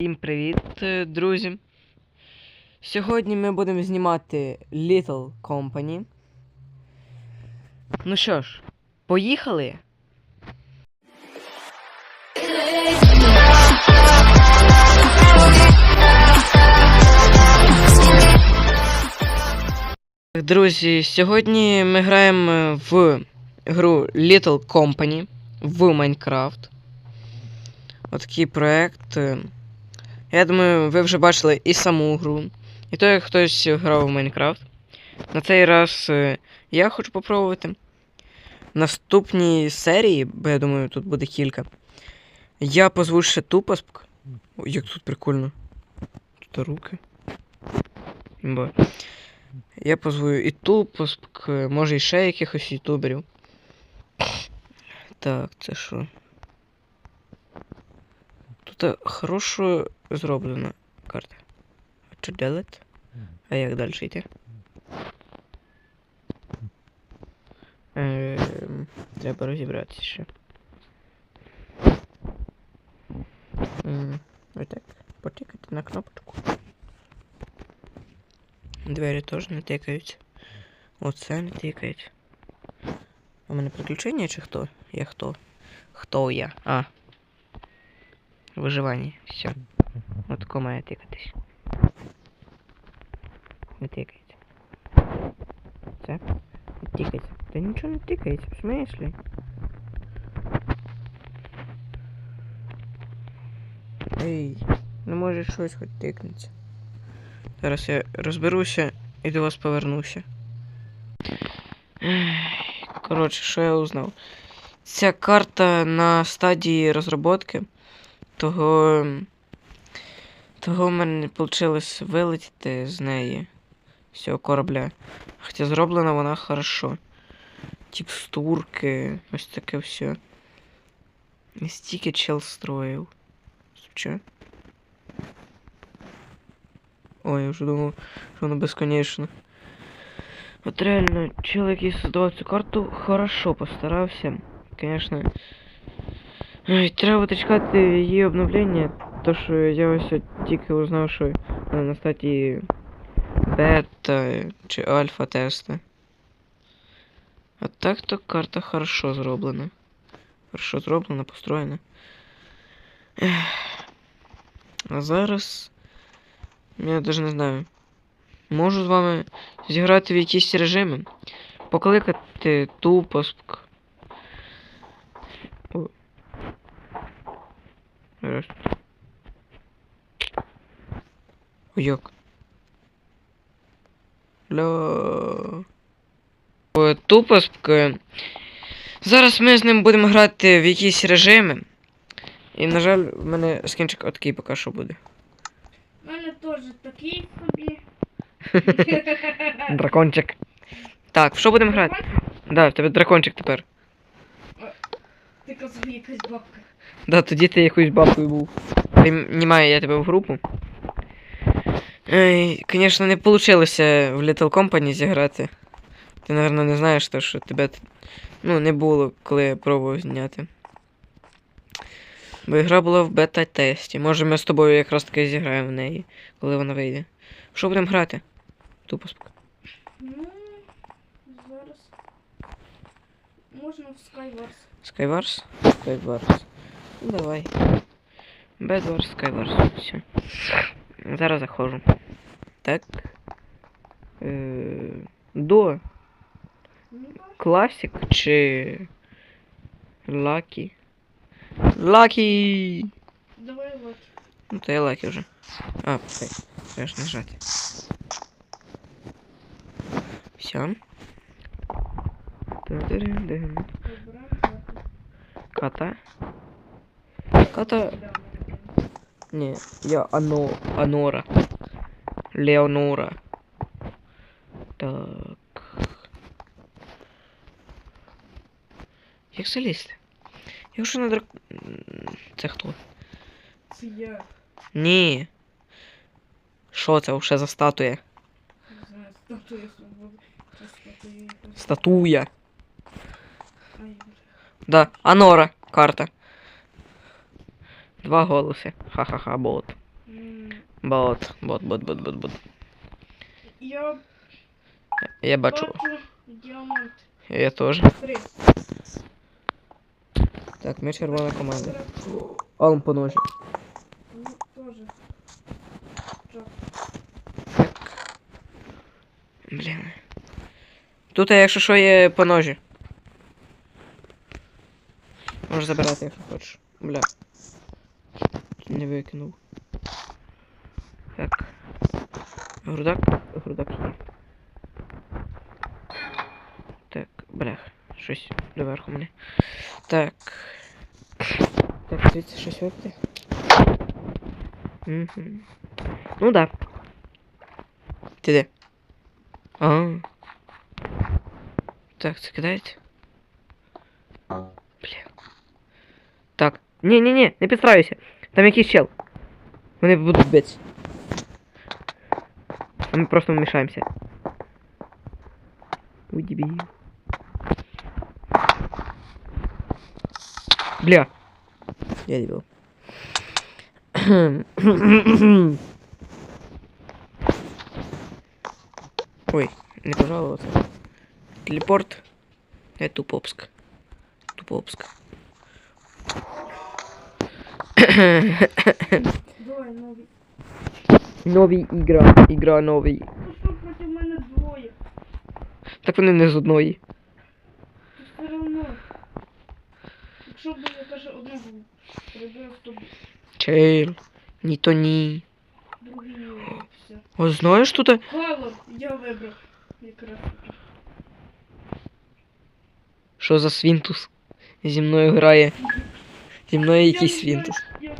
Всім привіт, е, друзі! Сьогодні ми будемо знімати Little Company. Ну що ж, поїхали? Друзі, сьогодні ми граємо в гру Little Company в Майнкрафт. Отакий проект. Е, Я думаю, ви вже бачили і саму гру, і то, як хтось грав в Майнкрафт. На цей раз е, я хочу попробувати. Наступній серії, бо я думаю, тут буде кілька. Я позву ще тупосп. Ой, як тут прикольно. Тут руки. Імба. Я позву і тупосп, може і ще якихось ютуберів. Так, це що? Тут е, хорошо зроблена карта. А що делати? А як далі йти? Ем, треба розібратися ще. М, Ось так. Потикати на кнопочку. Двері теж не тикають. Оце не тикають. У мене приключення чи хто? Я хто? Хто я? А. Виживання. Все. От тако має тикатись. Не тикається. Це? Не тикається. Та нічого не тикається, в смислі? Ей, ну може щось хоч тикнеться. Зараз я розберуся і до вас повернуся. Коротше, що я узнав? Ця карта на стадії розробки, того. Того в мене не вийшло вилетіти з неї. З цього корабля. Хоча зроблена вона хорошо. Текстурки, ось таке все. І стільки чел строїв. Що? Ой, я вже думав, що воно безконечно. От реально, чел, який создавав цю карту, хорошо постарався. Конечно. Треба чекати її обновлення, то що я ось тільки узнав, що на стадії бета чи альфа теста. А так то карта хорошо зроблена. Хорошо зроблена, построєна. А зараз. Я навіть не знаю. Можу з вами зіграти в якісь режими. Покликати тупоск. О. Раз. Ой, як? Ля. О, Тупоск. е, Зараз ми з ним будемо грати в якісь режими. І, на жаль, в мене скінчик отакий поки що буде. У мене теж такий собі. Дракончик. Так, в що будемо грати? Да, в тебе дракончик тепер. Ти казав якась бабка. Да, тоді ти якоюсь бабкою був. Приймаю я тебе в групу. Ей, звісно, не вийшло в Little Company зіграти. Ти, напевно, не знаєш, то, що тебе ну, не було, коли я пробував зняти. Бо гра була в бета-тесті. Може ми з тобою якраз таки зіграємо в неї, коли вона вийде. Що будемо грати? Тупо спок. Ну, зараз. Можна в Skywars. Skywars? Skywars. Ну давай. Bedwars, Skywars. Все. Зараз заходжу. Так. Е, До? Classic чи Lucky? Lucky! Давай локи. Ну то я Lucky вже. А, окей. Треба ж нажати. Все. Вибираємо локи. Ката. Ката. Ні, я Ано... Анора. Леонора. Так. Як залізти? Я вже на драк... М, Це хто? Це я. Ні. Що це вже за статуя? Не знаю, статуя свободи. Це статуя якась. Статуя. Ай, боже. Да, Анора. Карта. Два голоси. Ха-ха-ха, бот. Бот, бот, бот, бот, бот, бот. Я Я бачу. бачу діамант. Я теж. Три. Так, ми червона команда. Он по ножі. Ну, тоже. Так. Блін. Тут, якщо що, є по ножі. Можеш забирати, якщо хочеш. Бля. Не викинув. Так. Грудак. Грудак є. Так, блях. Щось доверху мене. Так. Так, звідси щось випити. Угу. Ну да. Ти де? А. Так, це кидається? Блін. Так. Ні, ні, ні, не підстраюйся. Там якийсь чел. Вони будуть битися. А ми просто вмішаємося. Ой. Бля. Я дебіл. Ой, не пожаловаться. Телепорт. Это Тупопск. Тупопск. Давай, новий. Нові ігра. Ігра новий. Ну що проти мене двоє? Так вони не з одної. Ти все одно. Якщо б я каже одного прибив, то б Чел. Ні то ні. другий все. О, знаєш тут? Колор я вибрав. Якраз. Що за свінтус? Зі мною грає. Зі мною якийсь не свінтус. як,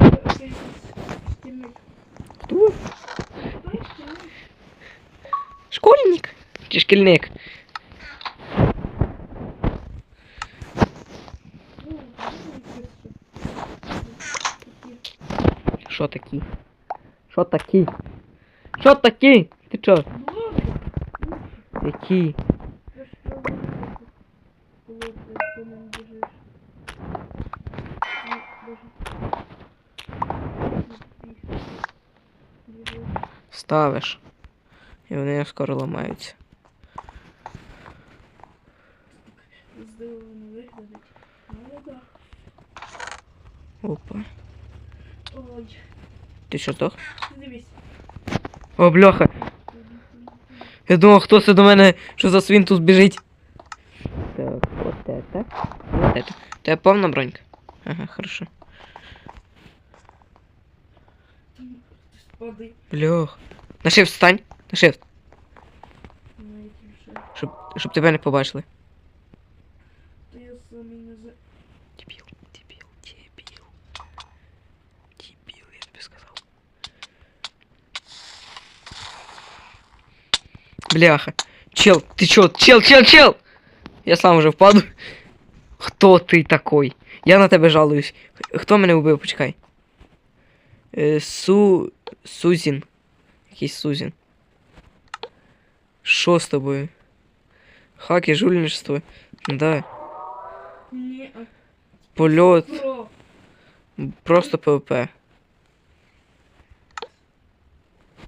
е, цей шкільник. Хто? Школьник? Чи шкільник? Що такі? Що такі? Що такі? Ти чо? Які? це ж що ви робите, коли ти по ним біжиш? Ну, боже. Ну, біг. Біжиш. Ставиш. І вони скоро ламаються. Здивовано виглядить. Ну да. Опа. Ой, Ти що здох? дивись. О, бляха. Я думав, хто це до мене, що за свінтус біжить. Так, от это. Вот это. Тебе повна бронька? Ага, хорошо. Спади. Блях. На shift стань. На shift. Навіть вже. Щоб, щоб тебе не побачили. То я самі не за... Дебіл, дебіл, дебіл. Дебіл, я тобі сказав. Бляха. Чел, ты чё? Чел, чел, чел! Я сам уже впаду. Хто ти такой? Я на тебе жалуюсь. Х- Хто мене убив? Почекай. Е, Су. Сузін. Якийсь Сузін. Що з тобою? Хаки, жульничество. Да. Польот. Просто ПВП.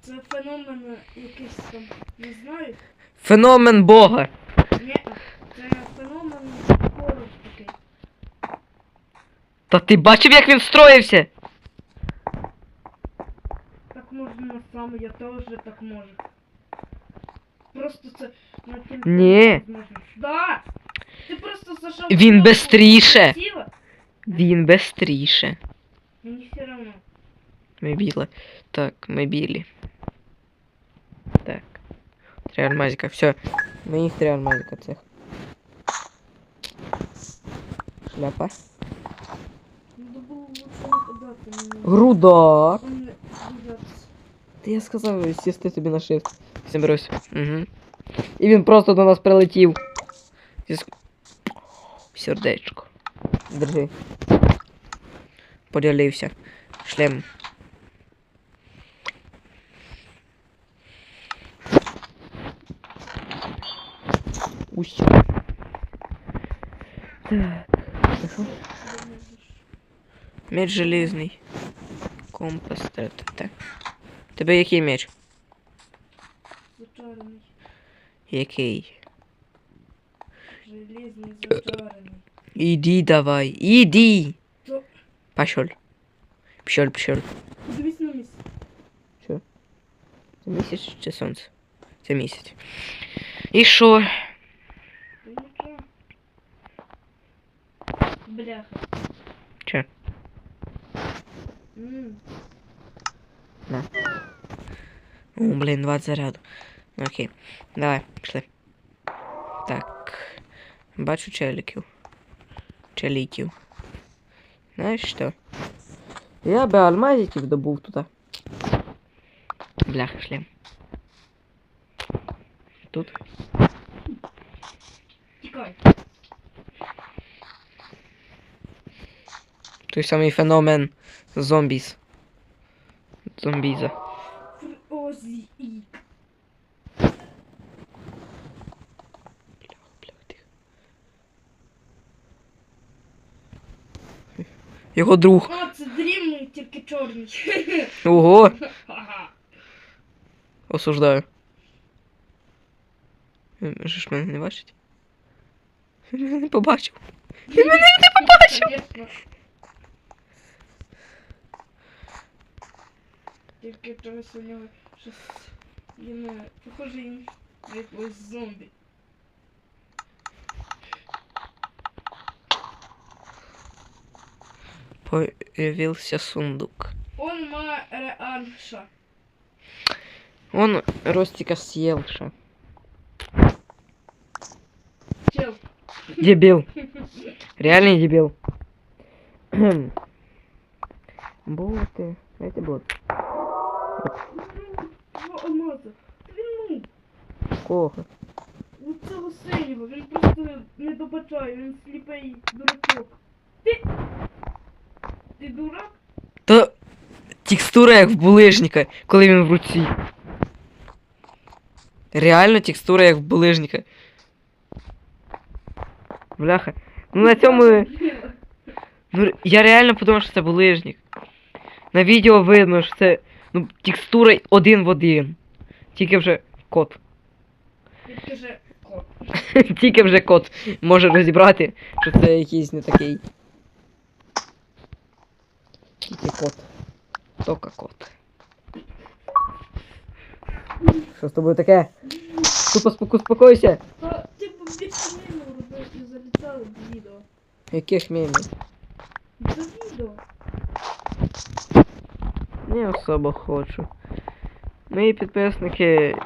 Це феномен якийсь там, не знаю. Феномен Бога. Ні, це феномен такий. Та ти бачив, як він встроївся? можна сам, я теж так можу. Просто це на тим Ні. можна. Да! Ти просто зайшов. Він в бистріше. тіло, Він бистріше. Мені все равно. Ми біли. Так, ми білі. Так. Три альмазика, все. Моїх три альмазика цих. Шляпа. Надо Та я сказав сісти тобі на shift. Заберусь. Угу. І він просто до нас прилетів. Зі... Сердечко. Держи. Поділився. Шлем. Усь. Так. Меч железний. Компас ТТ. Тебе який меч? Зачарений. Який? Железний зачарений. Іди давай, іди! То Пошел. Пішов, пішов. подивись на місце. Це місяць чи сонце? Це місяць. І що? Бляха. Че? М, О, блін, 20 заряду. Ну, Окей. Давай, пішли. Так. Бачу челіків. Челіків. Знаєш що? Я би алмазиків добув туди. Бляха, шлем. Тут. Тікай. Той самий феномен зомбіс. Зомбіза. Його друг. А, це дрімний, тільки чорний. Ого! Осуждаю. Він ж мене не бачить. Він мене не побачив. Конечно. Тільки чогось у нього щось є не похоже він на якогось зомбі. Появился сундук. Он ма реанша. Он Ростика съелша. Чел. Дебил. Реальный дебил. Боты. Эти боты. Два алмази. Він ну, Кого? у цього синього, він просто не добачає, він сліпий дурачок. Ти. Ти дурак? Та текстура як в булижника, коли він в руці. Реально текстура як в булижника. Бляха. Ну на цьому. Ну, я реально подумав, що це булижник. На відео видно, що це ну, текстура один в один. Тільки вже кот. Тільки же кот. Тільки вже кот може розібрати, що це якийсь не такий. Тільки кот. Тока кот. Що з тобою таке? Тупо споку- успокойся. Та ти б відповідно робив залітали в відео. Яких мемів? До відео. Не особо хочу. Мої підписники.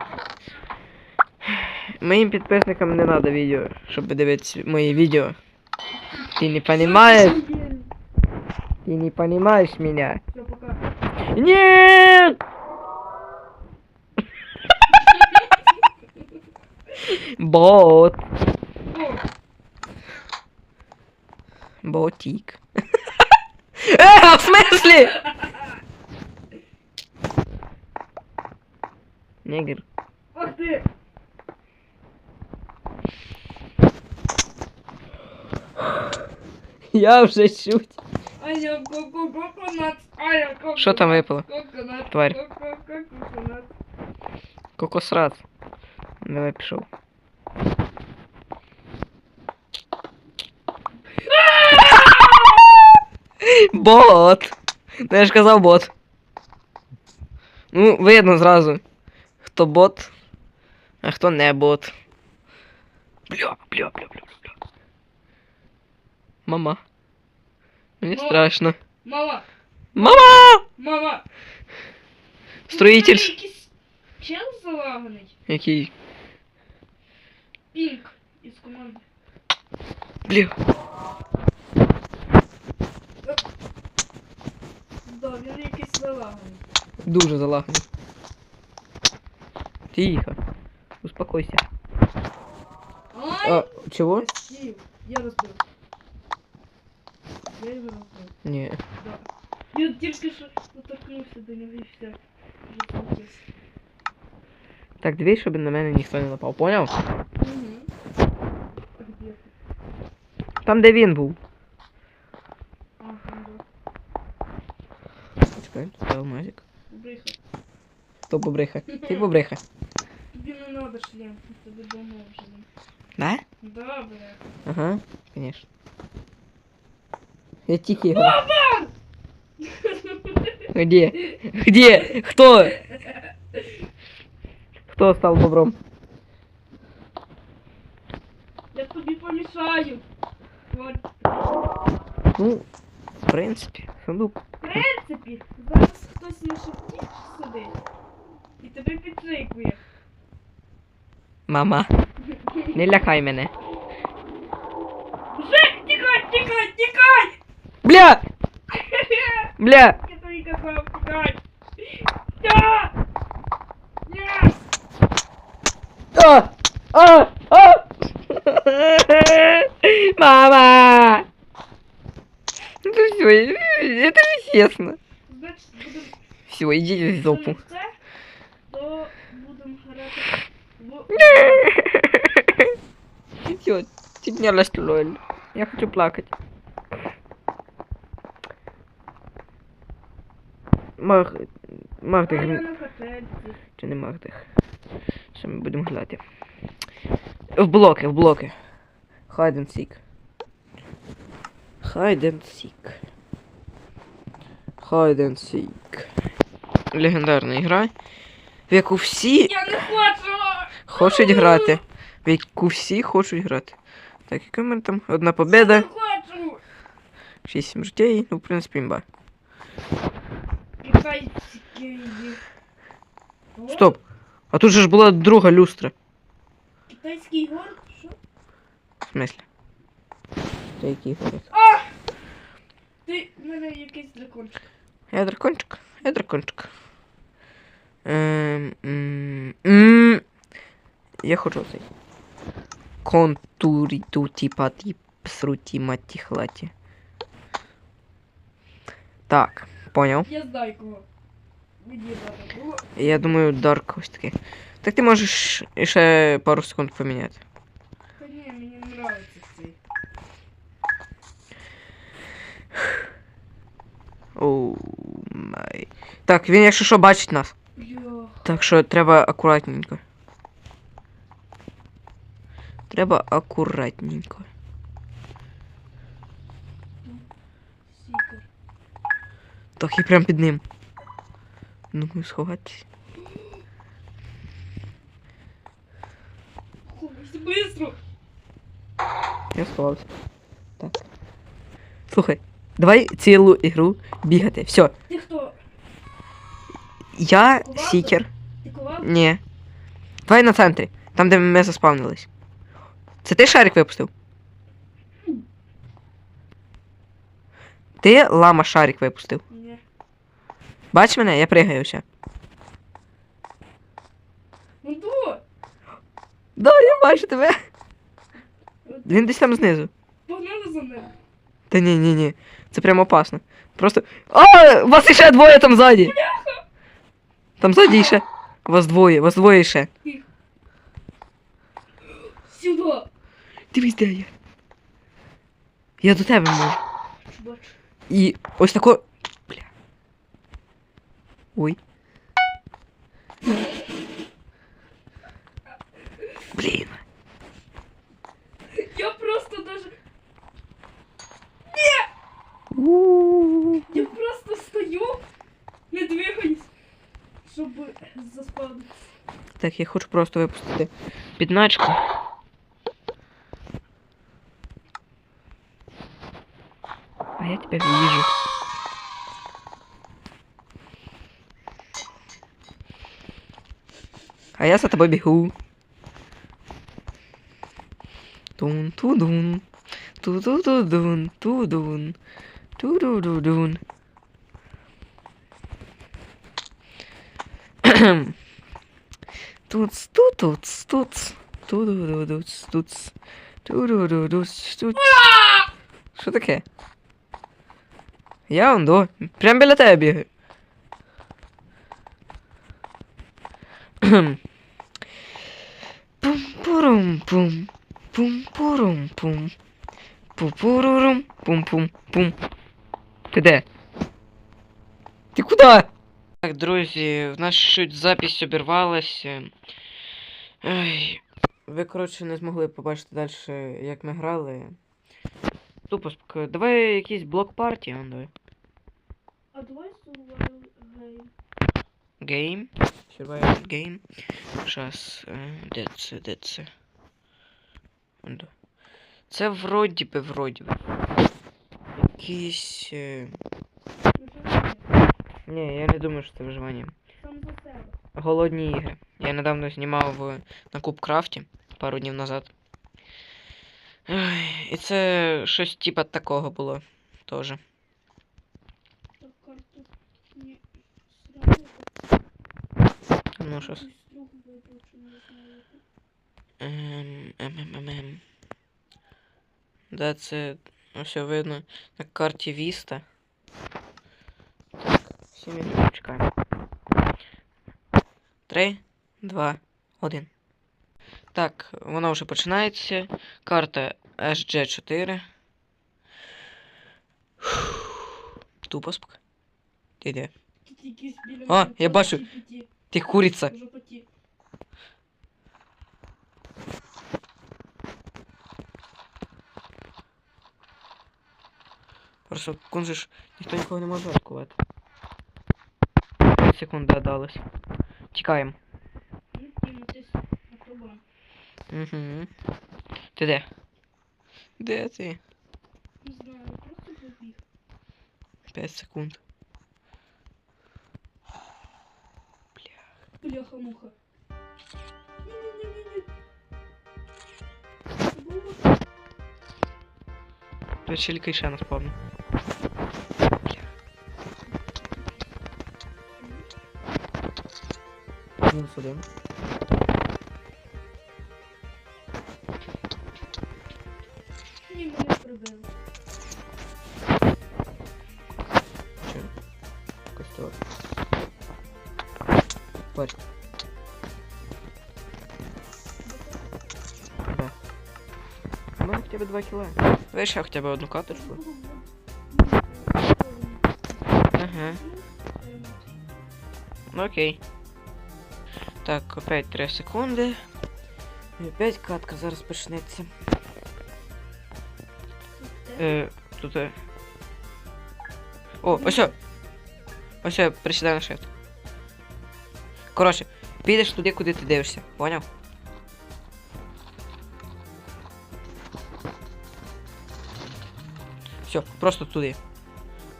Моїм підписникам не треба відео, щоб дивитися мої відео. Ти не понимаешь? Ты не понимаешь меня? Все, пока. Нет! Бот. О, Ботик. Э, в смысле? Негр. ах ти! Я вже чуть. Що там випало? Тварь. Кокосрат. Давай пішов. Бот! Ну я ж казав бот. Ну, видно зразу Хто бот, а хто не бот. Бля, бля, бля, бля, бля. Мама. Мені Мама. страшно. Мама, Мама! мама. Строїтель. Тут якийсь Чел залаганий. Який? Пінк із команди. Бля. Да, він якийсь залаганий. Дуже залаганий. Тихо. Успокойся. Ай! А, чего? Я сів. Я розбив. Я його розбив. Не. Да. Я тільки що доторкнувся до нього і все. Вже злетів. Так, дивись, щоб на мене ніхто не напав, поняв? Угу. А где ти? Там, де він був. А, там, да. Чекай. алмазик. Бриха. Хто побриха? Ти побриха. Тобі не надо шлем, тобі дома вже. Да? Да, бля. Ага, конечно. Я тихий играю. Где? Где? Кто? Кто стал бобром? Я тобі помішаю. От, Ну, в принципі, сундук. в принципі, зараз хтось на шифті сидить. Тебе підсикує. Мама, не лякай мене. Вже, тікай, тікай, тікай! Бля! Бля! Я тобі казав, тікай! Я! А! А! А! Мама! Это все, это нечестно. Все, идите в жопу. То будемо грати ты меня расстроил. Я хочу плакать. Мах... Магдих... Чи не Магдих? Що ми будемо грати? В блоки, в блоки. Hide and seek. Hide and seek. Hide and seek. Легендарна гра, в яку всі Я не хочу! хочуть грати. В яку всі хочуть грати. Так, яка в мене там? Одна Я победа, не хочу! 6-7 ну, в принципі, імба. Тікай. Стоп! А тут же ж була друга люстра. Китайський город? Що? В смислі? Це який город? Ти в мене якийсь дракончик. Я дракончик, я дракончик. Ем, м, м, Я хочу цей. Контурі туті паті псруті маті хлаті. Так, поняв. Я знаю кого. Мені надо було. Я думаю, Дарк ось таке. Так ти можеш ще пару секунд поміняти. Та ні, мені нравиться цей. Оу май. Так, він якщо що бачить нас. Так що треба акуратненько. Треба акуратненько. Так, я прям під ним. Сховатися. Ховайся быстро! Я сховався. Так. Слухай, давай цілу ігру бігати. Все. Ти хто? Я сікер. Ні. Давай на центрі. Там, де ми заспавнились. Це ти шарик випустив? Ти лама шарик випустив. Ні. Бач мене, я пригаюся. Ну то! Да, я бачу тебе. Він десь там знизу. Погнали за ним. Та ні, ні, ні. Це прям опасно. Просто. А! Вас іще двоє там ззаді! Там ззаді ще. Вас двоє, вас двоє ще. Сюди! Дивись, де я. Я до тебе можу. І ось тако. Бля. Ой. Блін. Я просто даже... У-у-у. Я просто стою, не двигаюсь, щоб заспавнитися. Так, я хочу просто випустити підначку. А я тебя вижу. А я за тобой бегу. Тун тудун. Ту-ду-ду-дун. Тудун. Ту-ду-ду-дун. Туц, ту-туц, туц. Ту-ду-ду-дуц, туц. Ту-ду-ду-дуц, туц. Що таке? Я он до. Прям біля тебе бігаю. Пум-пурум-пум. Пум-пурум-пум. Пу-пурурум. Пум-пум-пум. Ти де? Ти куди? Так, друзі, в нас чуть запись обірвалася. Ай, ви, коротше, не змогли побачити далі, як ми грали. Тупо спок... Давай якийсь блок партії, давай. А давай survival game. Game. Survival game. Щас. е, Де це, де це? Це вроді би, вроді би. Якийсь. Ні, я не думаю, що це виживання. Голодні ігри. Я недавно знімав на Кубкрафті пару днів назад. Ой, і це щось типа такого було теж. Ну щось. Ем, ем, ем, ем, ем. Да, це все видно на карті Віста. Так, всі чекаємо. Три, два, один. Так, вона вже починається. Карта SG4. Тупо спок. Ти де? А, я бачу. Ти куриця. Просто кун же ж ніхто нікого не може атакувати. 5 секунд додалось. Тікаємо. Угу. Ти де? Де ти? Не знаю, просто побіг. 5 секунд. Бляха-муха. Ні-ні-ні-ні-ні. Це Тут ще ще нас Мінус один. Ні, мене прибили. Чи? Костер. Бач. Да. У мене хоча б 2 кіла. Давай ще хоча б одну каточку. Ага. Ну окей. Так, опять 3 секунди. І опять катка зараз почнеться. Е, тут. Е... О, ось. Ось о, присідай на shift. Коротше, підеш туди, куди ти дивишся, поняв? Все, просто туди.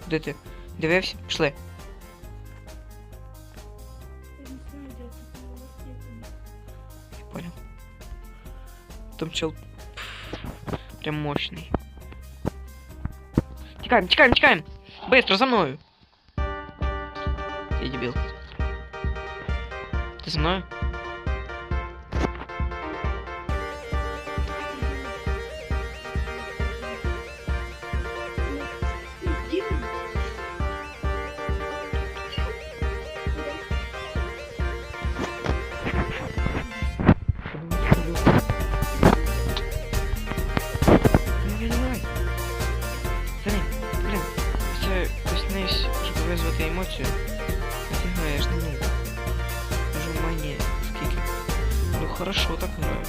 Куди ти дивився? Пішли. Там чел прям мощный. Текаем, текаем, текаем! Быстро, за мною! Ты дебил. Ты за мною? щоб визвати емоцію. А ти граєш, ну. Уже мені скільки. Ну хорошо так граю.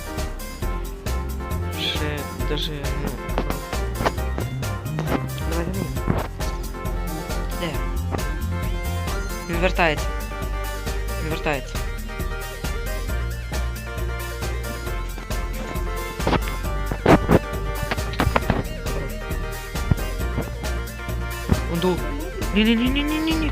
Ще даже, ну. Давай, давай. Де? Він вертається. Він вертається. Он дул. Не-не-не-не-не-не.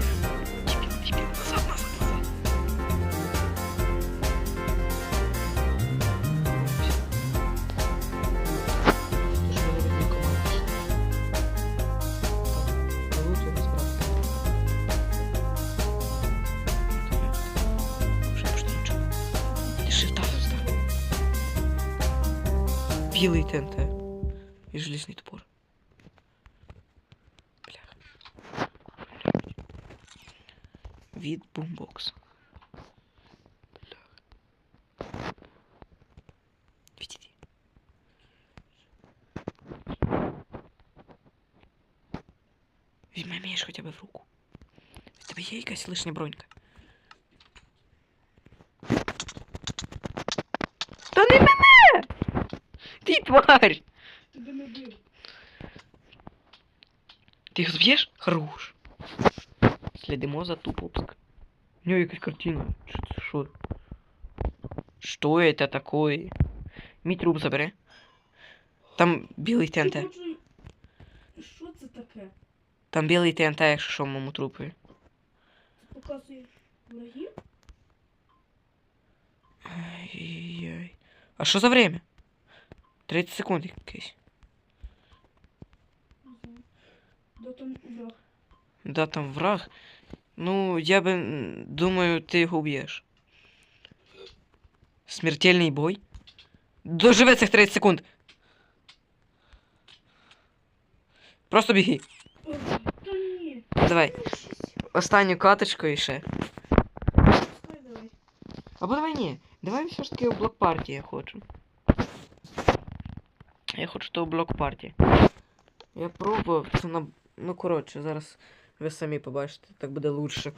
є якась лишня бронька. Та не мене! Ти тварь! Ты не бив. Хорош. Следимо за Туповск. У нього якась картина. Что? Что это такое? Мій труп забере. Там белый ТНТ. Що це таке? Там белый ТНТ, якщо що, в моєму трупі. Ти показуєш врагів? Ай-яй. А що за время? 30 секунд якесь. Да там враг. Да, там враг. Ну, я би думаю, ти його уб'єш. Смертельний бой. Доживи цих 30 секунд. Просто біги. Давай. Останню каточку і ще. Стой давай. Або давай ні. Давай все ж таки у блок партії я хочу. Я хочу то у блок партії. Я пробував, це на. Ну коротше, зараз ви самі побачите, так буде лучше.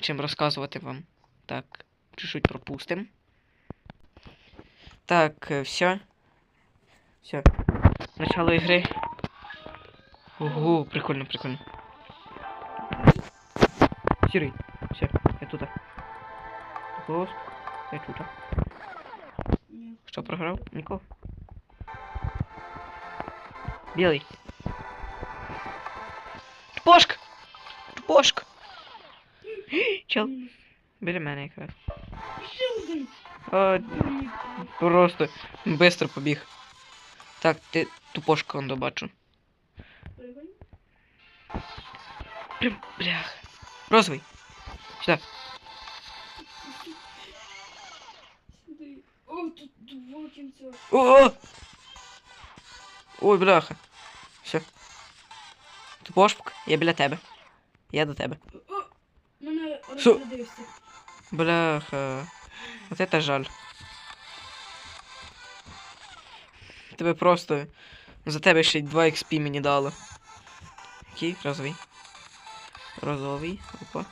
Чим розказувати вам. Так, чуть-чуть пропустим. Так, все. Все. Начало ігри. Ого, прикольно, прикольно. Сірий. Все, я тут. Просто. Я. Ні. Що програв? Нікого. Білий. Тупошка! Тупошка! Чел, біля мене якраз. А, просто бистро побіг. Так, ти тупошка он добачу. Блях. Розовий. Сюди. Сюди. О, тут два кінця. О! Ой, бляха. Все. Тупошка, я біля тебе. Я до тебе. О, мене Що? Бляха. Вот это жаль. Тебе просто. За тебе ще й 2 XP мені дало. Який? Розовий. Розовий. Опа.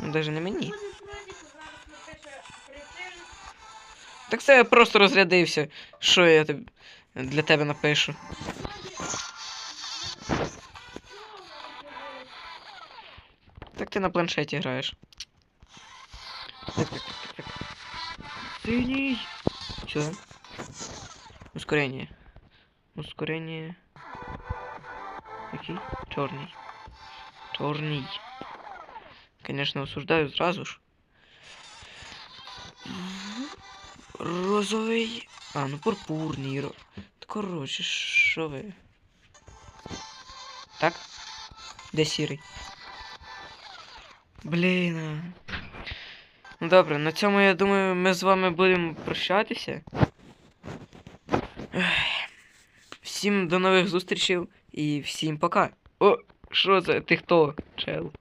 Ну даже не мені. Так це я просто розрядився. Що я тобі для тебе напишу? Так ти на планшеті граєш. Так, так, так, так. Синій. Що там? Ускорение. Який? Чорний. Чорний. Конечно, осуждаю зразу ж. Розовий. А, ну пурпурний. Та коротше, що ви? Так? Де сірий? Блін. а. Ну добре, на цьому я думаю, ми з вами будемо прощатися. Всім до нових зустрічей і всім пока. О, що це? Ти хто, чел?